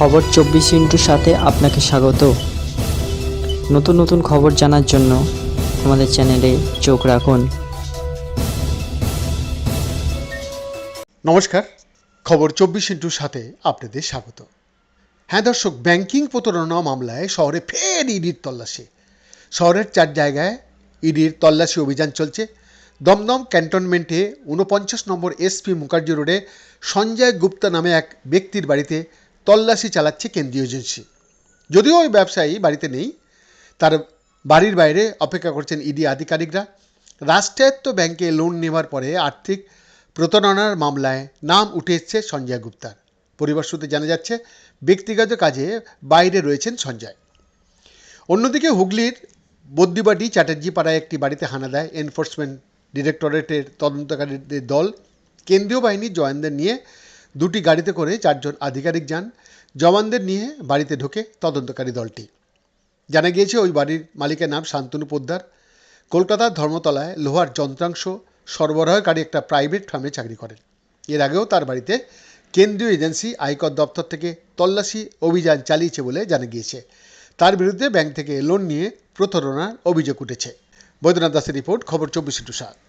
খবর চব্বিশ ইন্টুর সাথে আপনাকে স্বাগত। নতুন নতুন খবর জানার জন্য আমাদের চ্যানেলে চোখ রাখুন। নমস্কার, খবর চব্বিশ ইন্টুর সাথে আপনাদের স্বাগত। হ্যাঁ দর্শক, ব্যাংকিং প্রতারণা মামলায় শহরে ফের ইডির তল্লাশি। শহরের চার জায়গায় ইডির তল্লাশি অভিযান চলছে। দমদম ক্যান্টনমেন্টে উনপঞ্চাশ নম্বর এসপি মুখার্জি রোডে সঞ্জয় গুপ্তা নামে এক ব্যক্তির বাড়িতে তল্লাশি চালাচ্ছে কেন্দ্রীয় এজেন্সি। যদিও ওই ব্যবসায়ী বাড়িতে নেই, তার বাড়ির বাইরে অপেক্ষা করছেন ইডি আধিকারিকরা। রাষ্ট্রায়ত্ত ব্যাংকে লোন নেওয়ার পরে আর্থিক প্রতারণার মামলায় নাম উঠে এসছে সঞ্জয় গুপ্তার। পরিবার সূত্রে জানা যাচ্ছে, ব্যক্তিগত কাজে বাইরে রয়েছেন সঞ্জয়। অন্যদিকে হুগলির বদ্যিবাটি চ্যাটার্জি পাড়ায় একটি বাড়িতে হানা দেয় এনফোর্সমেন্ট ডিরেক্টরেটের তদন্তকারীদের দল। কেন্দ্রীয় বাহিনীর জওয়ানদের নিয়ে দুটি গাড়িতে করে চারজন আধিকারিক যান। জওয়ানদের নিয়ে বাড়িতে ঢোকে তদন্তকারী দলটি। জানা গিয়েছে, ওই বাড়ির মালিকের নাম শান্তনু পোদ্দার। কলকাতার ধর্মতলায় লোহার যন্ত্রাংশ সরবরাহকারী একটা প্রাইভেট ফার্মে চাকরি করেন। এর আগেও তার বাড়িতে কেন্দ্রীয় এজেন্সি আয়কর দপ্তর থেকে তল্লাশি অভিযান চালিয়েছে বলে জানা গিয়েছে। তার বিরুদ্ধে ব্যাংক থেকে লোন নিয়ে প্রতারণার অভিযোগ উঠেছে। বৈদ্যনাথ দাসের রিপোর্ট, খবর চব্বিশ ইন্টু সাত।